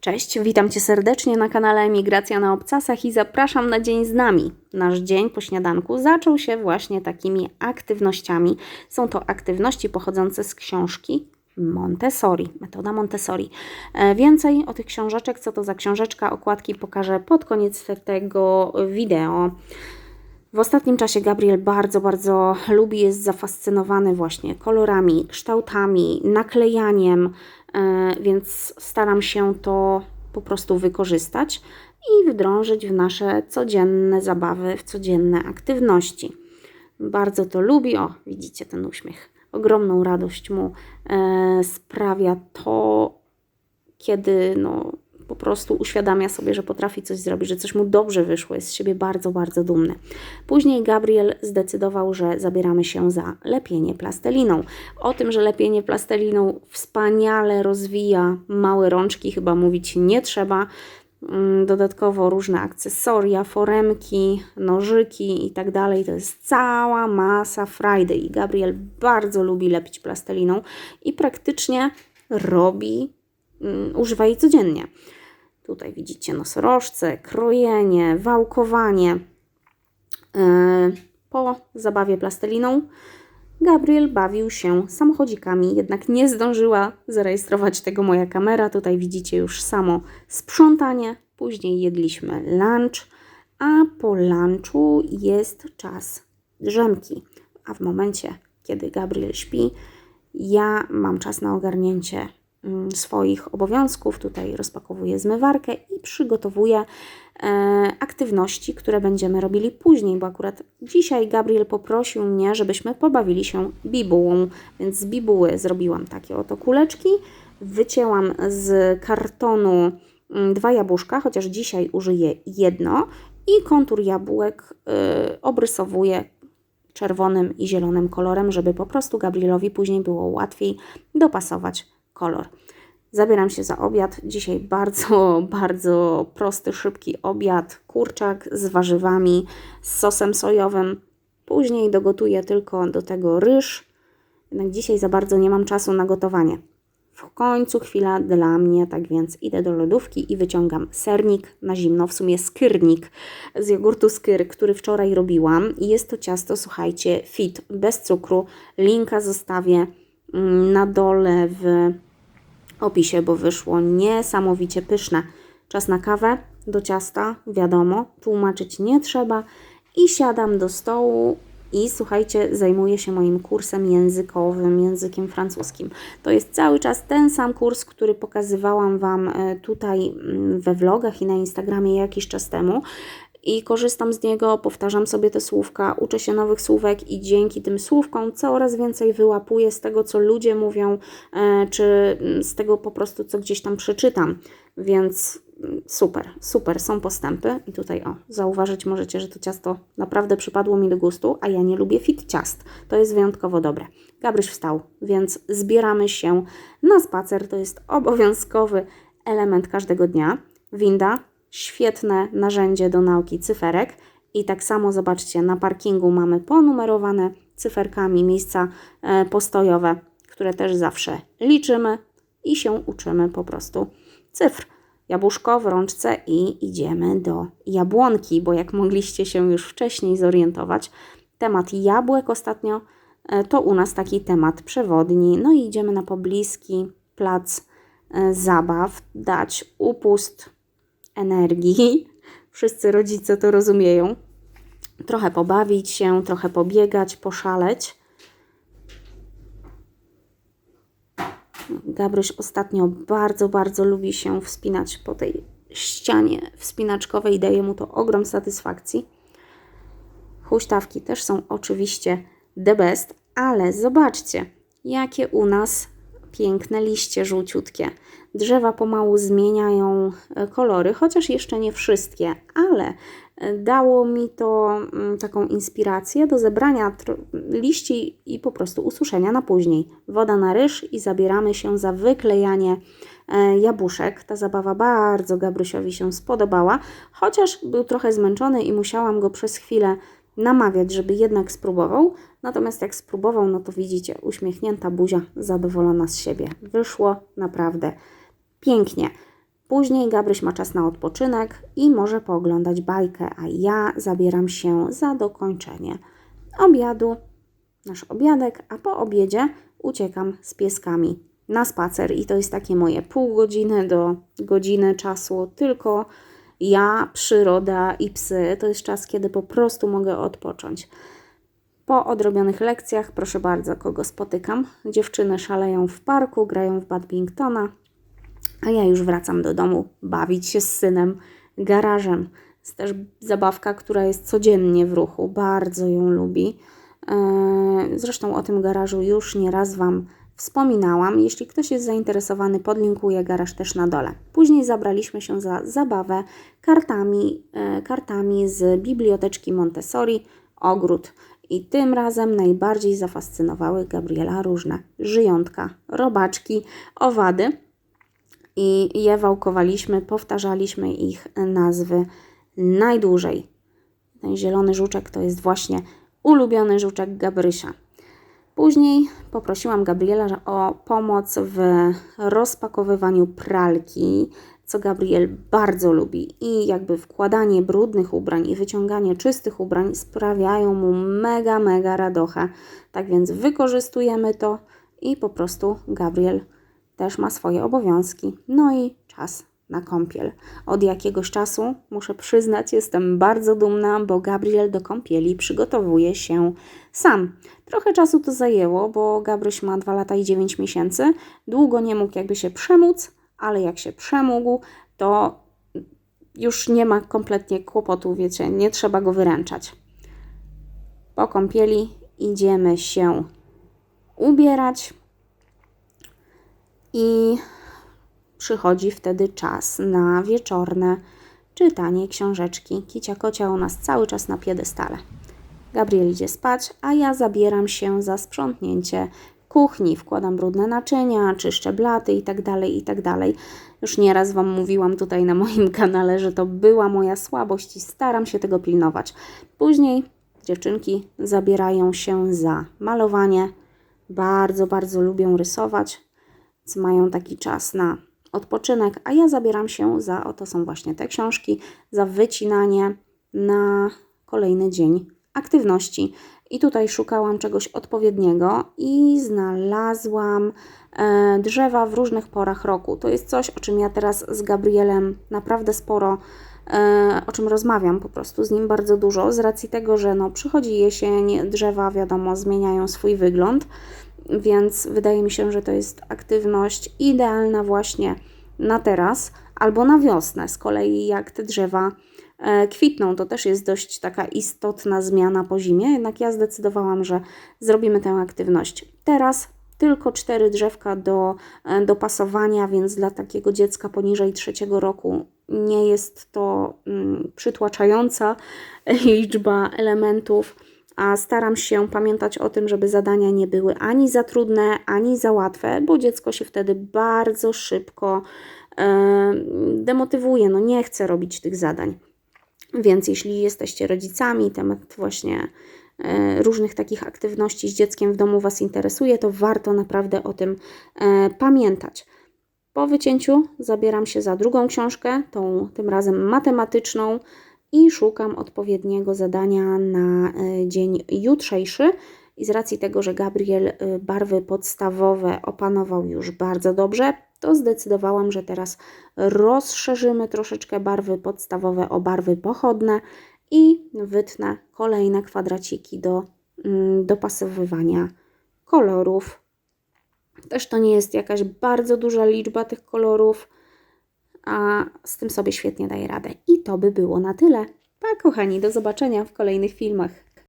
Cześć, witam Cię serdecznie na kanale Emigracja na Obcasach i zapraszam na dzień z nami. Nasz dzień po śniadanku zaczął się właśnie takimi aktywnościami. Są to aktywności pochodzące z książki Montessori, metoda Montessori. E, Więcej o tych książeczek, co to za książeczka, okładki pokażę pod koniec tego wideo. W ostatnim czasie Gabriel bardzo, bardzo lubi, jest zafascynowany właśnie kolorami, kształtami, naklejaniem, więc staram się to po prostu wykorzystać i wdrążyć w nasze codzienne zabawy, w codzienne aktywności. Bardzo to lubi. O, widzicie ten uśmiech. Ogromną radość mu e, sprawia to, kiedy no, po prostu uświadamia sobie, że potrafi coś zrobić, że coś mu dobrze wyszło, jest z siebie bardzo, bardzo dumny. Później Gabriel zdecydował, że zabieramy się za lepienie plastelliną. O tym, że lepienie plastelliną wspaniale rozwija małe rączki, chyba mówić nie trzeba. Mm, Dodatkowo różne akcesoria, foremki, nożyki i tak dalej. To jest cała masa frajdy i Gabriel bardzo lubi lepić plasteliną i praktycznie robi, um, używa jej codziennie. Tutaj widzicie nosorożce, krojenie, wałkowanie. Yy, Po zabawie plasteliną Gabriel bawił się samochodzikami, jednak nie zdążyła zarejestrować tego moja kamera. Tutaj widzicie już samo sprzątanie. Później jedliśmy lunch, a po lunchu jest czas drzemki. A w momencie, kiedy Gabriel śpi, ja mam czas na ogarnięcie swoich obowiązków. Tutaj rozpakowuję zmywarkę i przygotowuję e, aktywności, które będziemy robili później, bo akurat dzisiaj Gabriel poprosił mnie, żebyśmy pobawili się bibułą, więc z bibuły zrobiłam takie oto kuleczki, wycięłam z kartonu mm, dwa jabłuszka, chociaż dzisiaj użyję jedno. I kontur jabłek y, obrysowuję czerwonym i zielonym kolorem, żeby po prostu Gabrielowi później było łatwiej dopasować kolor. Zabieram się za obiad. Dzisiaj bardzo, bardzo prosty, szybki obiad. Kurczak z warzywami, z sosem sojowym. Później dogotuję tylko do tego ryż. Jednak dzisiaj za bardzo nie mam czasu na gotowanie. W końcu chwila dla mnie, tak więc idę do lodówki i wyciągam sernik na zimno, w sumie skyrnik z jogurtu skyr, który wczoraj robiłam. I jest to ciasto, słuchajcie, fit, bez cukru. Linka zostawię mm, na dole w opisie, bo wyszło niesamowicie pyszne. Czas na kawę do ciasta, wiadomo, tłumaczyć nie trzeba. I siadam do stołu i słuchajcie, zajmuję się moim kursem językowym, językiem francuskim. To jest cały czas ten sam kurs, który pokazywałam Wam e, tutaj mm, we vlogach i na Instagramie jakiś czas temu. I korzystam z niego, powtarzam sobie te słówka, uczę się nowych słówek i dzięki tym słówkom coraz więcej wyłapuję z tego, co ludzie mówią, e, czy z tego po prostu, co gdzieś tam przeczytam. Więc mm, super, super, są postępy. I tutaj o, zauważyć możecie, że to ciasto naprawdę przypadło mi do gustu, a ja nie lubię fit ciast. To jest wyjątkowo dobre. Gabryś wstał, więc zbieramy się na spacer. To jest obowiązkowy element każdego dnia. Winda, świetne narzędzie do nauki cyferek. I tak samo zobaczcie, na parkingu mamy ponumerowane cyferkami miejsca e, postojowe, które też zawsze liczymy i się uczymy po prostu cyfr. Jabłuszko w rączce i idziemy do jabłonki, bo jak mogliście się już wcześniej zorientować, temat jabłek ostatnio e, to u nas taki temat przewodni. No i idziemy na pobliski plac e, zabaw, dać upust energii. Wszyscy rodzice to rozumieją. Trochę pobawić się, trochę pobiegać, poszaleć. Gabryś ostatnio bardzo, bardzo lubi się wspinać po tej ścianie wspinaczkowej. Daje mu to ogrom satysfakcji. Huśtawki też są oczywiście the best, ale zobaczcie, jakie u nas piękne liście żółciutkie. Drzewa pomału zmieniają e, kolory, chociaż jeszcze nie wszystkie, ale e, dało mi to mm, taką inspirację do zebrania liści i po prostu ususzenia na później. Woda na ryż i zabieramy się za wyklejanie e, jabłuszek. Ta zabawa bardzo Gabrysiowi się spodobała, chociaż był trochę zmęczony i musiałam go przez chwilę namawiać, żeby jednak spróbował. Natomiast jak spróbował, no to widzicie, uśmiechnięta buzia, zadowolona z siebie. Wyszło naprawdę pięknie. Później Gabryś ma czas na odpoczynek i może pooglądać bajkę, a ja zabieram się za dokończenie obiadu, nasz obiadek, a po obiedzie uciekam z pieskami na spacer i to jest takie moje pół godziny do godziny czasu, tylko ja, przyroda i psy. To jest czas, kiedy po prostu mogę odpocząć. Po odrobionych lekcjach, proszę bardzo, kogo spotykam? Dziewczyny szaleją w parku, grają w badmintona, a ja już wracam do domu bawić się z synem garażem. Jest też zabawka, która jest codziennie w ruchu, bardzo ją lubi. Eee, Zresztą o tym garażu już nieraz Wam wspominałam. Jeśli ktoś jest zainteresowany, podlinkuję garaż też na dole. Później zabraliśmy się za zabawę kartami, e, kartami z biblioteczki Montessori, ogród. I tym razem najbardziej zafascynowały Gabriela różne żyjątka, robaczki, owady. I je wałkowaliśmy, powtarzaliśmy ich nazwy najdłużej. Ten zielony żuczek to jest właśnie ulubiony żuczek Gabrysia. Później poprosiłam Gabriela o pomoc w rozpakowywaniu pralki, co Gabriel bardzo lubi. I jakby wkładanie brudnych ubrań i wyciąganie czystych ubrań sprawiają mu mega, mega radochę. Tak więc wykorzystujemy to i po prostu Gabriel też ma swoje obowiązki. No i czas na kąpiel. Od jakiegoś czasu, muszę przyznać, jestem bardzo dumna, bo Gabriel do kąpieli przygotowuje się sam. Trochę czasu to zajęło, bo Gabryś ma 2 lata i 9 miesięcy. Długo nie mógł jakby się przemóc, ale jak się przemógł, to już nie ma kompletnie kłopotu, wiecie, nie trzeba go wyręczać. Po kąpieli idziemy się ubierać i przychodzi wtedy czas na wieczorne czytanie książeczki. Kicia kocia u nas cały czas na piedestale. Gabriel idzie spać, a ja zabieram się za sprzątnięcie kuchni. Wkładam brudne naczynia, czyszczę blaty itd., itd. Już nieraz Wam mówiłam tutaj na moim kanale, że to była moja słabość i staram się tego pilnować. Później dziewczynki zabierają się za malowanie. Bardzo, bardzo lubią rysować, mają taki czas na odpoczynek, a ja zabieram się za, oto są właśnie te książki, za wycinanie na kolejny dzień aktywności. I tutaj szukałam czegoś odpowiedniego i znalazłam e, drzewa w różnych porach roku. To jest coś, o czym ja teraz z Gabrielem naprawdę sporo, e, o czym rozmawiam po prostu z nim bardzo dużo, z racji tego, że no, przychodzi jesień, drzewa wiadomo zmieniają swój wygląd, więc wydaje mi się, że to jest aktywność idealna właśnie na teraz albo na wiosnę. Z kolei jak te drzewa e, kwitną, to też jest dość taka istotna zmiana po zimie, jednak ja zdecydowałam, że zrobimy tę aktywność teraz. Tylko cztery drzewka do e, dopasowania, więc dla takiego dziecka poniżej trzeciego roku nie jest to mm, przytłaczająca liczba elementów a staram się pamiętać o tym, żeby zadania nie były ani za trudne, ani za łatwe, bo dziecko się wtedy bardzo szybko demotywuje, no nie chce robić tych zadań. Więc jeśli jesteście rodzicami, temat właśnie e, różnych takich aktywności z dzieckiem w domu Was interesuje, to warto naprawdę o tym e, pamiętać. Po wycięciu zabieram się za drugą książkę, tą tym razem matematyczną, i szukam odpowiedniego zadania na e, dzień jutrzejszy. I z racji tego, że Gabriel e, barwy podstawowe opanował już bardzo dobrze, to zdecydowałam, że teraz rozszerzymy troszeczkę barwy podstawowe o barwy pochodne i wytnę kolejne kwadraciki do mm, dopasowywania kolorów. Też to nie jest jakaś bardzo duża liczba tych kolorów a z tym sobie świetnie daje radę. I to by było na tyle. Pa, kochani, do zobaczenia w kolejnych filmach.